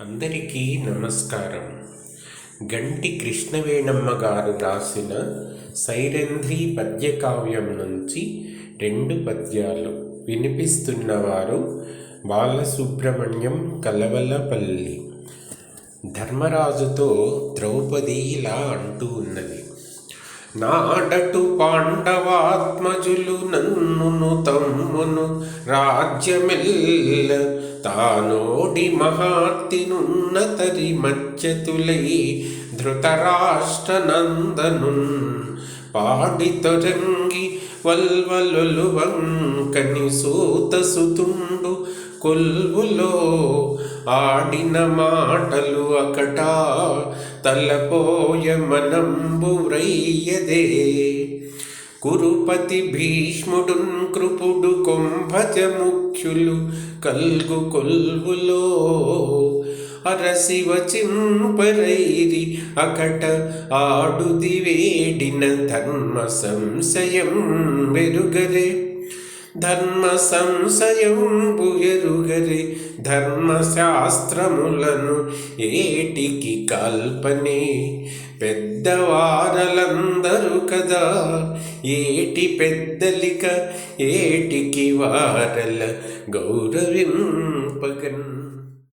అందరికీ నమస్కారం. గంటి కృష్ణవేణమ్మ గారు రాసిన సైరంధ్రి పద్యకావ్యం నుంచి రెండు పద్యాలు వినిపిస్తున్నవారు బాలసుబ్రహ్మణ్యం కలవలపల్లి. ధర్మరాజుతో ద్రౌపది ఇలా అంటూ ఉన్నది. నాడటు పాండవాత్మజులు నన్నును తమ్మును రాజ్యమెల్ల తానోడి మహార్తినున్నతరి మధ్యతులై ధృతరాష్ట్రనందనున్ పాడి తొరంగి వల్వలులు వంకని సూతసుతుండు కొల్వులో ఆడిన మాటలు అకట తలపోయ మనంబురయ్యదే కురుపతి భీష్ముడున్ కృపుడు కుంభజ ముఖ్యులు కల్గు కొల్వులో. అరసి చింపరైరి అకట ఆడుది వేడిన ధర్మ సంశయం వెరుగరే ధర్మ సంశయం బుయరు ఎరుగరే ధర్మశాస్త్రములను ఏటికి కల్పనే? పెద్దవారలందరూ కదా ఏటి పెద్దలిక ఏటికి వారల గౌరవింపగన్